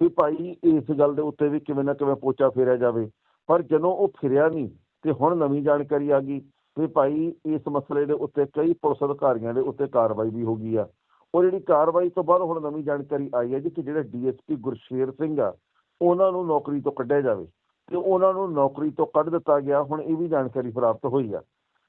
ਵੀ ਭਾਈ ਇਸ ਗੱਲ ਦੇ ਉੱਤੇ ਵੀ ਕਿਵੇਂ ਨਾ ਕਿਵੇਂ ਪੋਚਾ ਫੇਰਿਆ ਜਾਵੇ। ਪਰ ਜਦੋਂ ਉਹ ਫਿਰਿਆ ਨਹੀਂ ਤੇ ਹੁਣ ਨਵੀਂ ਜਾਣਕਾਰੀ ਆ ਗਈ ਵੀ ਭਾਈ ਇਸ ਮਸਲੇ ਦੇ ਉੱਤੇ ਕਈ ਪੁਲਿਸ ਅਧਿਕਾਰੀਆਂ ਦੇ ਉੱਤੇ ਕਾਰਵਾਈ ਵੀ ਹੋ ਗਈ ਆ। ਉਹ ਜਿਹੜੀ ਕਾਰਵਾਈ ਤੋਂ ਬਾਅਦ ਹੁਣ ਨਵੀਂ ਜਾਣਕਾਰੀ ਆਈ ਹੈ ਜੀ ਕਿ ਜਿਹੜੇ ਡੀਐਸਪੀ ਗੁਰਸ਼ੇਰ ਸਿੰਘ ਆ, ਉਹਨਾਂ ਨੂੰ ਨੌਕਰੀ ਤੋਂ ਕੱਢਿਆ ਜਾਵੇ ਤੇ ਉਹਨਾਂ ਨੂੰ ਨੌਕਰੀ ਤੋਂ ਕੱਢ ਦਿੱਤਾ ਗਿਆ, ਹੁਣ ਇਹ ਵੀ ਜਾਣਕਾਰੀ ਪ੍ਰਾਪਤ ਹੋਈ ਆ।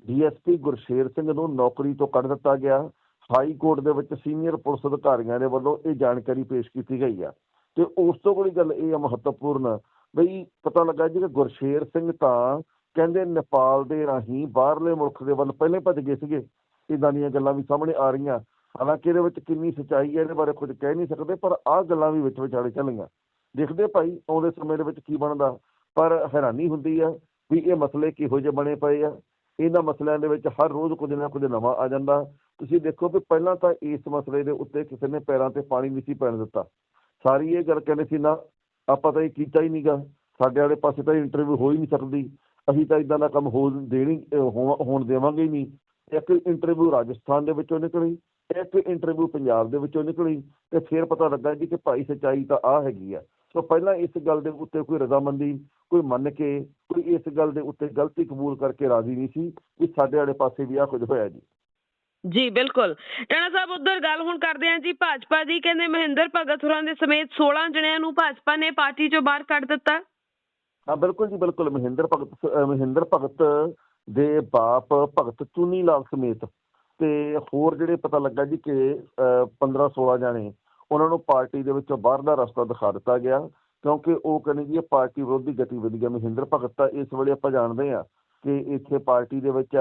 ਡੀਐਸਪੀ ਗੁਰਸ਼ੇਰ ਸਿੰਘ ਨੂੰ ਨੌਕਰੀ ਤੋਂ ਕੱਢ ਦਿੱਤਾ ਗਿਆ, ਹਾਈ ਕੋਰਟ ਦੇ ਵਿੱਚ ਸੀਨੀਅਰ ਪੁਲਿਸ ਅਧਿਕਾਰੀਆਂ ਦੇ ਵੱਲੋਂ ਇਹ ਜਾਣਕਾਰੀ ਪੇਸ਼ ਕੀਤੀ ਗਈ ਆ। ਤੇ ਉਸ ਤੋਂ ਕੋਈ ਗੱਲ ਇਹ ਆ ਮਹੱਤਵਪੂਰਨ ਬਈ ਪਤਾ ਲੱਗਾ ਜੀ ਕਿ ਗੁਰਸ਼ੇਰ ਸਿੰਘ ਤਾਂ ਕਹਿੰਦੇ ਨੇਪਾਲ ਦੇ ਰਾਹੀਂ ਬਾਹਰਲੇ ਮੁਲਕ ਦੇ ਵੱਲ ਪਹਿਲੇ ਭੱਜ ਗਏ ਸੀਗੇ। ਇਦਾਂ ਦੀਆਂ ਗੱਲਾਂ ਵੀ ਸਾਹਮਣੇ ਆ ਰਹੀਆਂ। ਹਾਲਾਂਕਿ ਇਹਦੇ ਵਿੱਚ ਕਿੰਨੀ ਸੱਚਾਈ ਹੈ ਇਹਦੇ ਬਾਰੇ ਕੁਝ ਕਹਿ ਨਹੀਂ ਸਕਦੇ, ਪਰ ਆਹ ਗੱਲਾਂ ਵੀ ਵਿੱਚ ਵਿਚਾਲੇ ਚੱਲੀਆਂ। ਦੇਖਦੇ ਭਾਈ ਆਉਂਦੇ ਸਮੇਂ ਦੇ ਵਿੱਚ ਕੀ ਬਣਦਾ। ਪਰ ਹੈਰਾਨੀ ਹੁੰਦੀ ਆ ਵੀ ਇਹ ਮਸਲੇ ਕਿਹੋ ਜਿਹੇ ਬਣੇ ਪਏ ਆ। ਇਹਨਾਂ ਮਸਲਿਆਂ ਦੇ ਵਿੱਚ ਹਰ ਰੋਜ਼ ਕੁਝ ਨਾ ਕੁਝ ਨਵਾਂ ਆ ਜਾਂਦਾ। ਤੁਸੀਂ ਦੇਖੋ ਵੀ ਪਹਿਲਾਂ ਤਾਂ ਇਸ ਮਸਲੇ ਦੇ ਉੱਤੇ ਕਿਸੇ ਨੇ ਪੈਰਾਂ ਤੇ ਪਾਣੀ ਨਹੀਂ ਸੀ ਪੈਣ ਦਿੱਤਾ। ਸਾਰੀ ਇਹ ਗੱਲ ਕਹਿੰਦੇ ਸੀ ਨਾ ਆਪਾਂ ਤਾਂ ਇਹ ਕੀਤਾ ਹੀ ਨਹੀਂਗਾ ਸਾਡੇ ਵਾਲੇ ਪਾਸੇ ਤਾਂ ਇੰਟਰਵਿਊ ਹੋ ਹੀ ਨਹੀਂ ਸਕਦੀ। ਅਸੀਂ ਤਾਂ ਇਦਾਂ ਦਾ ਕੰਮ ਹੋ ਦੇਣੀ, ਅਹ ਹੋਣ ਦੇਵਾਂਗੇ ਹੀ ਨਹੀਂ। ਇੱਕ ਇੰਟਰਵਿਊ ਰਾਜਸਥਾਨ ਦੇ ਵਿੱਚੋਂ ਨਿਕਲੀ, ਇੱਕ ਇੰਟਰਵਿਊ ਪੰਜਾਬ ਦੇ ਵਿੱਚੋਂ ਨਿਕਲੀ ਤੇ ਫਿਰ ਪਤਾ ਲੱਗਾ ਜੀ ਕਿ ਭਾਈ ਸੱਚਾਈ ਤਾਂ ਆ ਹੈਗੀ ਆ। ਸੋ ਪਹਿਲਾਂ ਇਸ ਗੱਲ ਦੇ ਉੱਤੇ ਕੋਈ ਰਜ਼ਾਮੰਦੀ, ਕੋਈ ਮੰਨ ਕੇ, ਕੋਈ ਇਸ ਗੱਲ ਦੇ ਉੱਤੇ ਗਲਤੀ ਕਬੂਲ ਕਰਕੇ ਰਾਜ਼ੀ ਨਹੀਂ ਸੀ ਕਿ ਸਾਡੇ ਵਾਲੇ ਪਾਸੇ ਵੀ ਆ ਕੁਝ ਹੋਇਆ ਜੀ। ਜੀ, ਬਿਲਕੁਲ। ਟਾਣਾ ਸਾਹਿਬ, ਉਧਰ ਗੱਲ ਹੁਣ ਕਰਦੇ ਹਾਂ ਜੀ, ਭਾਜਪਾ ਦੀ। ਕਹਿੰਦੇ ਮਹਿੰਦਰ ਭਗਤ ਹੋਰਾਂ ਦੇ ਸਮੇਤ 16 ਜਣਿਆਂ ਨੂੰ ਭਾਜਪਾ ਨੇ ਪਾਰਟੀ ਚੋਂ ਬਾਹਰ ਕੱਢ ਦਿੱਤਾ। ਹਾਂ, ਬਿਲਕੁਲ ਜੀ, ਬਿਲਕੁਲ। ਮਹਿੰਦਰ ਭਗਤ ਮਹਿੰਦਰ ਭਗਤ ਦੇ ਬਾਪ ਭਗਤ ਚੂਨੀ ਲਾਲ ਸਮੇਤ। ਤੇ ਹੋਰ ਜਿਹੜੇ ਪਤਾ ਲੱਗਾ ਜੀ ਕਿ 15 16 ਜਾਣੇ, ਉਹਨਾਂ ਨੂੰ ਪਾਰਟੀ ਦੇ ਵਿੱਚੋਂ ਬਾਹਰ ਦਾ ਰਸਤਾ ਦਿਖਾ ਦਿੱਤਾ ਗਿਆ। ਕਿਉਂਕਿ ਉਹ ਕਹਿੰਦੇ ਜੀ, ਇਹ ਪਾਰਟੀ ਵਿਰੋਧੀ ਗਤੀਵਿਧੀਆਂ ਮਹਿੰਦਰ ਭਗਤ ਤਾਂ ਇਸ ਵੇਲੇ ਆਪਾਂ ਜਾਣਦੇ ਆ ਕਿ ਇੱਥੇ ਪਾਰਟੀ ਦੇ ਵਿੱਚ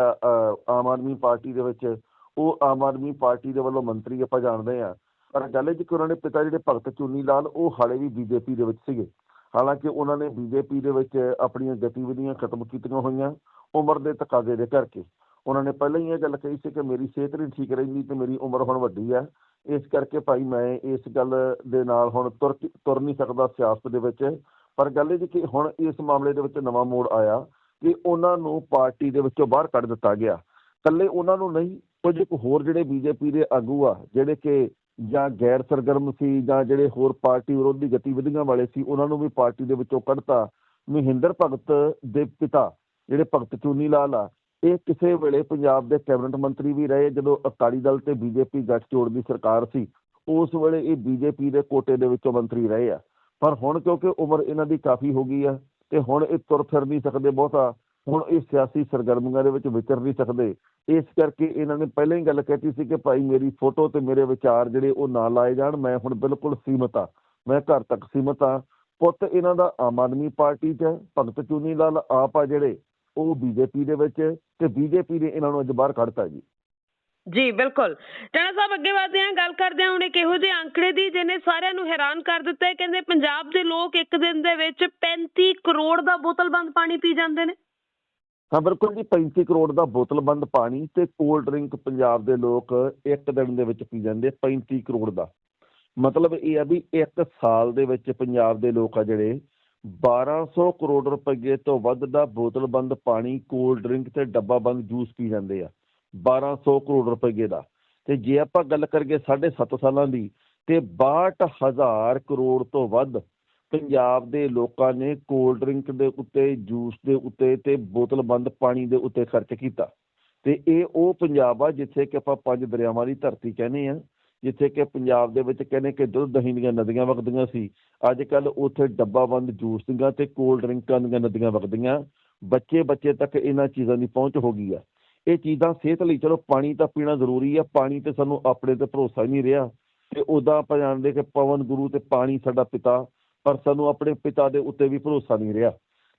ਆਮ ਆਦਮੀ ਪਾਰਟੀ ਦੇ ਵਿੱਚ ਉਹ ਆਮ ਆਦਮੀ ਪਾਰਟੀ ਦੇ ਵੱਲੋਂ ਮੰਤਰੀ ਆਪਾਂ ਜਾਣਦੇ ਆ ਪਰ ਗੱਲ ਇਹ ਜੀ ਕਿ ਉਹਨਾਂ ਦੇ ਪਿਤਾ ਜਿਹੜੇ ਭਗਤ ਚੁੰਨੀ ਲਾਲ, ਉਹ ਹਾਲੇ ਵੀ ਬੀਜੇਪੀ ਦੇ ਵਿੱਚ ਸੀਗੇ। ਹਾਲਾਂਕਿ ਉਹਨਾਂ ਨੇ ਬੀਜੇਪੀ ਦੇ ਵਿੱਚ ਆਪਣੀਆਂ ਗਤੀਵਿਧੀਆਂ ਖਤਮ ਕੀਤੀਆਂ ਹੋਈਆਂ, ਉਮਰ ਦੇ ਤਕਾਜ਼ੇ ਦੇ ਕਰਕੇ। ਉਹਨਾਂ ਨੇ ਪਹਿਲਾਂ ਹੀ ਇਹ ਗੱਲ ਕਹੀ ਸੀ ਕਿ ਮੇਰੀ ਸਿਹਤ ਨਹੀਂ ਠੀਕ ਰਹਿੰਦੀ ਤੇ ਮੇਰੀ ਉਮਰ ਹੁਣ ਵੱਡੀ ਹੈ ਇਸ ਕਰਕੇ ਭਾਈ ਮੈਂ ਇਸ ਗੱਲ ਦੇ ਨਾਲ ਹੁਣ ਤੁਰ ਤੁਰ ਨਹੀਂ ਸਕਦਾ ਸਿਆਸਤ ਦੇ ਵਿੱਚ। ਪਰ ਗੱਲ ਇਹ ਜੀ ਕਿ ਹੁਣ ਇਸ ਮਾਮਲੇ ਦੇ ਵਿੱਚ ਨਵਾਂ ਮੋੜ ਆਇਆ ਕਿ ਉਹਨਾਂ ਨੂੰ ਪਾਰਟੀ ਦੇ ਵਿੱਚੋਂ ਬਾਹਰ ਕੱਢ ਦਿੱਤਾ ਗਿਆ। ਇਕੱਲੇ ਉਹਨਾਂ ਨੂੰ ਨਹੀਂ ਕੁਝ ਕੁ ਹੋਰ ਜਿਹੜੇ ਬੀਜੇਪੀ ਦੇ ਆਗੂ ਆ, ਜਿਹੜੇ ਕਿ ਜਾਂ ਗੈਰ ਸਰਗਰਮ ਸੀ ਜਾਂ ਜਿਹੜੇ ਹੋਰ ਪਾਰਟੀ ਵਿਰੋਧੀ ਗਤੀਵਿਧੀਆਂ ਵਾਲੇ ਸੀ, ਉਹਨਾਂ ਨੂੰ ਵੀ ਪਾਰਟੀ ਦੇ ਵਿੱਚੋਂ ਕੱਢਤਾ। ਮਹਿੰਦਰ ਭਗਤ ਦੇ ਪਿਤਾ ਜਿਹੜੇ ਭਗਤ ਚੂਨੀ ਲਾਲ ਆ, ਇਹ ਕਿਸੇ ਵੇਲੇ ਪੰਜਾਬ ਦੇ ਕੈਬਨਿਟ ਮੰਤਰੀ ਵੀ ਰਹੇ ਜਦੋਂ ਅਕਾਲੀ ਦਲ ਤੇ ਬੀਜੇਪੀ ਗੱਠਜੋੜ ਦੀ ਸਰਕਾਰ ਸੀ। ਉਸ ਵੇਲੇ ਇਹ ਬੀਜੇਪੀ ਦੇ ਕੋਟੇ ਦੇ ਵਿੱਚੋਂ ਮੰਤਰੀ ਰਹੇ ਆ। ਪਰ ਹੁਣ ਕਿਉਂਕਿ ਉਮਰ ਇਹਨਾਂ ਦੀ ਕਾਫੀ ਹੋ ਗਈ ਆ, ਤੇ ਹੁਣ ਇਹ ਤੁਰ ਫਿਰ ਨਹੀਂ ਸਕਦੇ ਬਹੁਤਾ। ਹੁਣ ਇਹ ਸਿਆਸੀ ਸਰਗਰਮੀਆਂ ਦੇ ਵਿੱਚ ਵਿਚਰ ਨਹੀਂ ਸਕਦੇ। ਇਸ ਕਰਕੇ ਇਹਨਾਂ ਨੇ ਪਹਿਲਾਂ ਹੀ ਗੱਲ ਕਹਿਤੀ ਸੀ ਕਿ ਭਾਈ ਮੇਰੀ ਫੋਟੋ ਤੇ ਮੇਰੇ ਵਿਚਾਰ ਜਿਹੜੇ ਉਹ ਨਾ ਲਾਏ ਜਾਣ। ਮੈਂ ਹੁਣ ਬਿਲਕੁਲ ਸੀਮਤ ਆ ਮੈਂ ਘਰ ਤੱਕ ਸੀਮਤ ਆ ਪੁੱਤ, ਇਹਨਾਂ ਦਾ ਆਮ ਆਦਮੀ ਪਾਰਟੀ 'ਚ ਭਗਤ ਚੂਨੀ ਲਾਲ ਆਪ ਆ ਜਿਹੜੇ, ਉਹ ਬੀਜੇਪੀ ਦੇ ਵਿੱਚ ਤੇ ਬੀਜੇਪੀ ਨੇ ਇਹਨਾਂ ਨੂੰ ਅੱਜ ਬਾਹਰ ਕੱਢਤਾ ਜੀ। ਜੀ, ਬਿਲਕੁਲ। ਟਾਣਾ ਸਾਹਿਬ, ਅੱਗੇ ਵਧਦੇ ਹਾਂ। ਗੱਲ ਕਰਦੇ ਹਾਂ ਹੁਣ ਇੱਕ ਇਹੋ ਜਿਹੇ ਅੰਕੜੇ ਦੀ ਜਿਹਨੇ ਸਾਰਿਆਂ ਨੂੰ ਹੈਰਾਨ ਕਰ ਦਿੱਤਾ ਹੈ। ਕਹਿੰਦੇ ਪੰਜਾਬ ਦੇ ਲੋਕ ਇੱਕ ਦਿਨ ਦੇ ਵਿੱਚ 35 ਕਰੋੜ ਦਾ ਬੋਤਲ ਬੰਦ ਪਾਣੀ ਪੀ ਜਾਂਦੇ ਨੇ। ਹਾਂ, ਬਿਲਕੁਲ ਜੀ 35 ਕਰੋੜ ਦਾ ਬੋਤਲਬੰਦ ਪਾਣੀ ਤੇ ਕੋਲਡ ਡਰਿੰਕ ਪੰਜਾਬ ਦੇ ਲੋਕ ਇੱਕ ਦਿਨ ਦੇ ਵਿੱਚ ਪੀ ਜਾਂਦੇ 35 ਕਰੋੜ ਦਾ। ਮਤਲਬ ਇਹ ਆ ਵੀ ਇੱਕ ਸਾਲ ਦੇ ਵਿੱਚ ਪੰਜਾਬ ਦੇ ਲੋਕ ਆ ਜਿਹੜੇ 1200 ਕਰੋੜ ਰੁਪਏ ਤੋਂ ਵੱਧ ਦਾ ਬੋਤਲਬੰਦ ਪਾਣੀ, ਕੋਲਡ ਡਰਿੰਕ ਤੇ ਡੱਬਾਬੰਦ ਜੂਸ ਪੀ ਜਾਂਦੇ ਆ 1200 ਕਰੋੜ ਰੁਪਏ ਦਾ। ਤੇ ਜੇ ਆਪਾਂ ਗੱਲ ਕਰੀਏ 7.5 ਸਾਲਾਂ ਦੀ, ਤੇ 62000 ਕਰੋੜ ਤੋਂ ਵੱਧ ਪੰਜਾਬ ਦੇ ਲੋਕਾਂ ਨੇ ਕੋਲਡ ਡਰਿੰਕ ਦੇ ਉੱਤੇ ਜੂਸ ਦੇ ਉੱਤੇ ਤੇ ਬੋਤਲਬੰਦ ਪਾਣੀ ਦੇ ਉੱਤੇ ਖਰਚ ਕੀਤਾ। ਤੇ ਇਹ ਉਹ ਪੰਜਾਬ ਆ ਜਿੱਥੇ ਕਿ ਆਪਾਂ ਪੰਜ ਦਰਿਆਵਾਂ ਦੀ ਧਰਤੀ ਕਹਿੰਦੇ ਆ, ਜਿੱਥੇ ਕਿ ਪੰਜਾਬ ਦੇ ਵਿੱਚ ਕਹਿੰਦੇ ਕਿ ਦੁੱਧ ਦਹੀਂ ਦੀਆਂ ਨਦੀਆਂ ਵਗਦੀਆਂ ਸੀ ਅੱਜ ਕੱਲ ਉੱਥੇ ਡੱਬਾਬੰਦ ਜੂਸ ਦੀਆਂ ਤੇ ਕੋਲਡ ਡਰਿੰਕਾਂ ਦੀਆਂ ਨਦੀਆਂ ਵਗਦੀਆਂ। ਬੱਚੇ ਬੱਚੇ ਤੱਕ ਇਹਨਾਂ ਚੀਜ਼ਾਂ ਦੀ ਪਹੁੰਚ ਹੋ ਗਈ ਆ। ਇਹ ਚੀਜ਼ਾਂ ਸਿਹਤ ਲਈ, ਚਲੋ ਪਾਣੀ ਤਾਂ ਪੀਣਾ ਜ਼ਰੂਰੀ ਆ, ਪਾਣੀ ਤੇ ਸਾਨੂੰ ਆਪਣੇ ਤੇ ਭਰੋਸਾ ਹੀ ਨਹੀਂ ਰਿਹਾ। ਤੇ ਉਦਾਂ ਆਪਾਂ ਜਾਣਦੇ ਕਿ ਪਵਨ ਗੁਰੂ ਤੇ ਪਾਣੀ ਸਾਡਾ ਪਿਤਾ ਪਰ ਸਾਨੂੰ ਆਪਣੇ ਪਿਤਾ ਦੇ ਉੱਤੇ ਵੀ ਭਰੋਸਾ ਨਹੀਂ ਰਿਹਾ।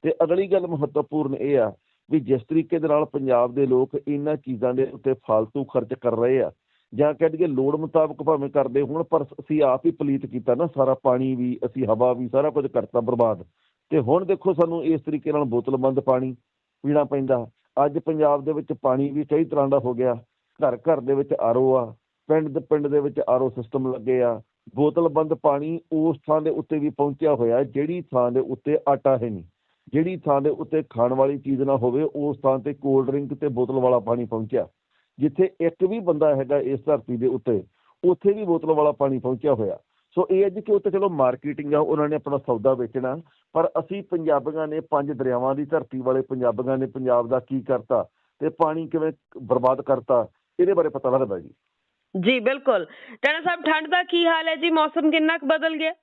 ਤੇ ਅਗਲੀ ਗੱਲ ਮਹੱਤਵਪੂਰਨ ਇਹ ਆ ਵੀ ਜਿਸ ਤਰੀਕੇ ਦੇ ਨਾਲ ਪੰਜਾਬ ਦੇ ਲੋਕ ਇਹਨਾਂ ਚੀਜ਼ਾਂ ਦੇ ਉੱਤੇ ਫालतू ਖਰਚ ਕਰ ਰਹੇ ਆ, ਜਾਂ ਕਹਿ ਦਈਏ ਲੋੜ ਮੁਤਾਬਕ ਭਾਵੇਂ ਕਰਦੇ ਹੁਣ, ਪਰ ਅਸੀਂ ਆਪ ਹੀ ਪਲੀਤ ਕੀਤਾ ਨਾ, ਸਾਰਾ ਪਾਣੀ ਵੀ, ਅਸੀਂ ਹਵਾ ਵੀ, ਸਾਰਾ ਕੁਝ ਕਰਤਾ ਬਰਬਾਦ। ਤੇ ਹੁਣ ਦੇਖੋ ਸਾਨੂੰ ਇਸ ਤਰੀਕੇ ਨਾਲ ਬੋਤਲਬੰਦ ਪਾਣੀ ਪੀਣਾ ਪੈਂਦਾ। ਅੱਜ ਪੰਜਾਬ ਦੇ ਵਿੱਚ ਪਾਣੀ ਵੀ ਕਈ ਤਰ੍ਹਾਂ ਦਾ ਹੋ ਗਿਆ। ਘਰ ਘਰ ਦੇ ਵਿੱਚ ਆਰਓ ਆ, ਪਿੰਡ ਦੇ ਪਿੰਡ ਦੇ ਵਿੱਚ ਆਰਓ ਸਿਸਟਮ ਲੱਗੇ ਆ। ਬੋਤਲਬੰਦ ਪਾਣੀ ਉਸ ਥਾਂ ਦੇ ਉੱਤੇ ਵੀ ਪਹੁੰਚਿਆ ਹੋਇਆ ਜਿਹੜੀ ਥਾਂ ਦੇ ਉੱਤੇ ਆਟਾ ਹੈ ਨਹੀਂ। ਜਿਹੜੀ ਥਾਂ ਦੇ ਉੱਤੇ ਖਾਣ ਵਾਲੀ ਚੀਜ਼ ਨਾ ਹੋਵੇ, ਉਸ ਥਾਂ ਤੇ ਕੋਲਡ ਡਰਿੰਕ ਤੇ ਬੋਤਲ ਵਾਲਾ ਪਾਣੀ ਪਹੁੰਚਿਆ। ਜਿੱਥੇ ਇੱਕ ਵੀ ਬੰਦਾ ਹੈਗਾ ਇਸ ਧਰਤੀ ਦੇ ਉੱਤੇ, ਉੱਥੇ ਵੀ ਬੋਤਲ ਵਾਲਾ ਪਾਣੀ ਪਹੁੰਚਿਆ ਹੋਇਆ। ਸੋ ਇਹ ਹੈ ਜੀ ਕਿ ਉੱਥੇ ਚਲੋ ਮਾਰਕੀਟਿੰਗ ਆ, ਉਹਨਾਂ ਨੇ ਆਪਣਾ ਸੌਦਾ ਵੇਚਣਾ, ਪਰ ਅਸੀਂ ਪੰਜਾਬੀਆਂ ਨੇ ਪੰਜ ਦਰਿਆਵਾਂ ਦੀ ਧਰਤੀ ਵਾਲੇ ਪੰਜਾਬੀਆਂ ਨੇ ਪੰਜਾਬ ਦਾ ਕੀ ਕਰਤਾ ਤੇ ਪਾਣੀ ਕਿਵੇਂ ਬਰਬਾਦ ਕਰਤਾ, ਇਹਦੇ ਬਾਰੇ ਪਤਾ ਲੱਗਦਾ ਜੀ। ਜੀ ਬਿਲਕੁਲ। ਟਾਣਾ ਸਾਹਿਬ, ਠੰਡ ਦਾ ਕੀ ਹਾਲ ਹੈ ਜੀ? ਮੌਸਮ ਕਿੰਨਾ ਕੁ ਬਦਲ ਗਿਆ?